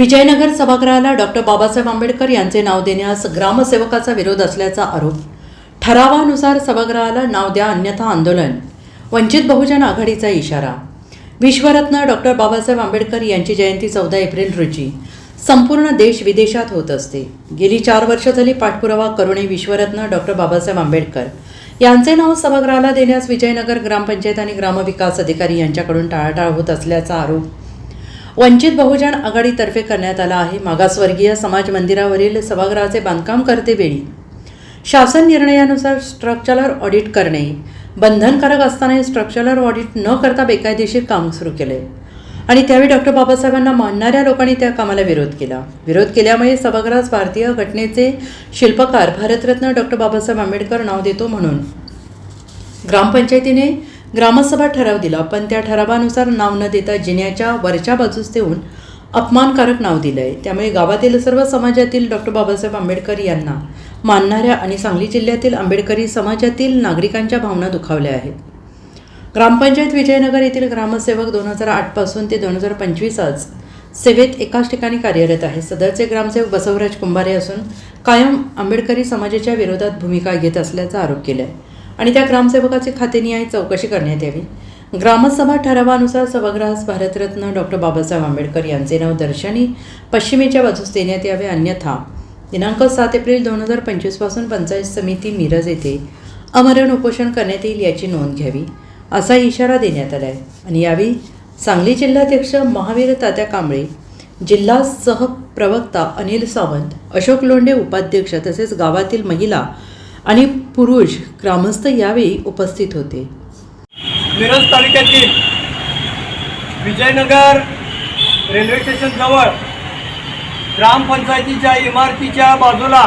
विजयनगर सभागृहाला डॉक्टर बाबासाहेब आंबेडकर यांचे नाव देण्यास ग्रामसेवकाचा विरोध असल्याचा आरोप. ठरावानुसार सभागृहाला नाव द्या अन्यथा आंदोलन. वंचित बहुजन आघाडीचा इशारा. विश्वरत्न डॉक्टर बाबासाहेब आंबेडकर यांची जयंती चौदा एप्रिल रोजी. संपूर्ण देश विदेशात होत असते. गेली चार वर्ष झाली पाठपुरावा करुणे विश्वरत्न डॉक्टर बाबासाहेब आंबेडकर. यांचे नाव सभागृहाला देण्यास विजयनगर ग्रामपंचायत आणि ग्रामविकास अधिकारी यांच्याकडून टाळाटाळ होत असल्याचा आरोप. वंचित बहुजन आघाडीतर्फे करण्यात आला आहे. मागासवर्गीय समाज मंदिरावरील सभागृहाचे बांधकाम करते वेळी. शासन निर्णयानुसार स्ट्रक्चरल ऑडिट करणे. बंधनकारक असतानाही स्ट्रक्चरल ऑडिट न करता बेकायदेशीर काम सुरू केले. आणि त्यावेळी डॉक्टर बाबासाहेबांना मानणाऱ्या लोकांनी त्या कामाला विरोध केला. विरोध केल्यामुळे सभागृहास भारतीय घटनेचे शिल्पकार भारतरत्न डॉक्टर बाबासाहेब आंबेडकर नाव देतो म्हणून. ग्रामपंचायतीने ग्रामसभा ठराव दिला पण त्या ठरावानुसार नाव न देता जिन्याच्या वरच्या बाजूस देऊन अपमानकारक नाव दिलं आहे त्यामुळे गावातील सर्व समाजातील डॉक्टर बाबासाहेब आंबेडकर यांना मानणाऱ्या आणि सांगली जिल्ह्यातील आंबेडकरी समाजातील नागरिकांच्या भावना दुखावल्या आहेत. ग्रामपंचायत विजयनगर येथील ग्रामसेवक दोन हजार आठपासून ते दोन हजार पंचवीस आज सेवेत एकाच ठिकाणी कार्यरत आहे. सदरचे ग्रामसेवक बसवराज कुंभारे असून कायम आंबेडकरी समाजाच्या विरोधात भूमिका घेत असल्याचा आरोप केला आहे आणि त्या ग्रामसेवकाची खातेनिहाय चौकशी करण्यात यावी. ग्रामसभा ठरावानुसार सभागृहास भारतरत्न डॉक्टर बाबासाहेब आंबेडकर यांचे नाव दर्शनी पश्चिमेच्या बाजूस देण्यात यावे अन्यथा दिनांक सात एप्रिल दोन हजार पंचवीसपासून पंचायत समिती मिरज येथे अमरण उपोषण करण्यात येईल याची नोंद घ्यावी असा इशारा देण्यात आला आहे आणि यावेळी सांगली जिल्हाध्यक्ष महावीर तात्या कांबळे जिल्हा सहप्रवक्ता अनिल सावंत अशोक लोंढे उपाध्यक्ष तसेच गावातील महिला आणि पुरुष ग्रामस्थ यावेळी उपस्थित होते. मिरज तालुक्यातील विजयनगर रेल्वे स्टेशनजवळ ग्रामपंचायतीच्या इमारतीच्या बाजूला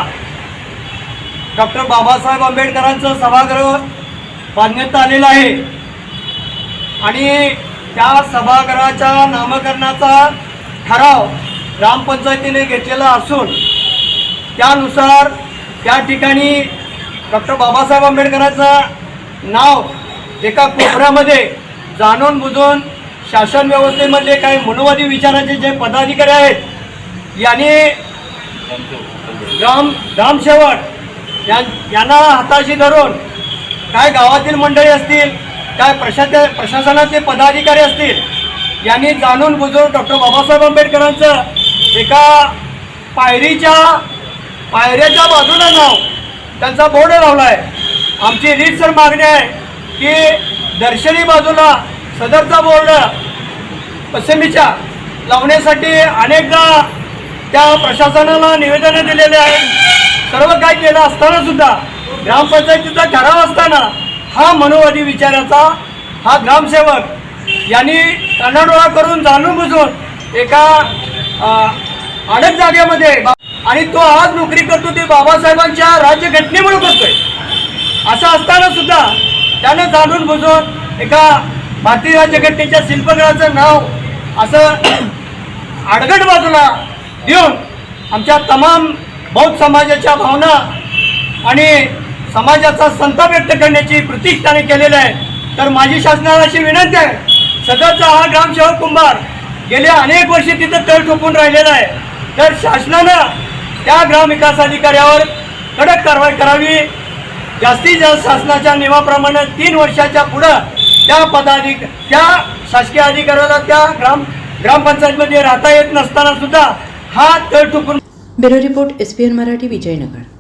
डॉक्टर बाबासाहेब आंबेडकरांचं सभागृह बांधण्यात आलेलं आहे. आणि त्या सभागृहाच्या नामकरणाचा ठराव ग्रामपंचायतीने घेतलेला असून त्यानुसार त्या ठिकाणी डॉक्टर बाबासाहेब आंबेडकरांचं नाव एका कोपऱ्यामध्ये जाणून बुजून शासन व्यवस्थेमधले काही मनोवादी विचाराचे जे पदाधिकारी आहेत यांनी ग्राम ग्रामसेवक यां यांना हाताशी धरून काय गावातील मंडळी असतील काय प्रशा प्रशासनाचे पदाधिकारी असतील यांनी जाणून बुजून डॉक्टर बाबासाहेब आंबेडकरांचं एका पायरीच्या पायऱ्याच्या बाजूला नाव त्यांचा बोर्ड लावला आहे आमची रीतसर मागणी आहे की दर्शनी बाजूला सदरचा बोर्ड पश्चिमीच्या लावण्यासाठी अनेकदा त्या प्रशासनाला निवेदनं दिलेले आहेत सर्व काय केलं असताना सुद्धा ग्रामपंचायतीचा ठराव असताना हा मनोवादी विचाराचा हा ग्रामसेवक यांनी कानाडोळा करून जाणून बुजून एका अडक जागेमध्ये आणि तो आज नोकरी करतो ते बाबासाहेबांच्या राज्यघटनेमुळे करतोय. असं असताना सुद्धा त्यानं जाणून बुजून एका भारतीय राज्यघटनेच्या शिल्पगृहाचं नाव असं आडगड बाजूला देऊन आमच्या तमाम बौद्ध समाजाच्या भावना आणि समाजाचा संताप व्यक्त करण्याची प्रतीक त्याने केलेलं आहे. तर माझी शासनाला अशी विनंती आहे. सदरचा हा ग्रामसेवक कुंभार गेल्या अनेक वर्षे तिथं तळ ठोकून राहिलेला आहे. तर शासनानं त्या ग्रामविकास अधिकाऱ्यावर कडक कारवाई करावी. जास्तीत जास्त शासनाच्या नियमाप्रमाणे तीन वर्षाच्या पुढं त्या पदाधिक त्या शासकीय अधिकाऱ्याला त्या ग्राम ग्रामपंचायतमध्ये राहता येत नसताना सुद्धा हा तळ ठुकून bureau report S P N Marathi Vijaynagar.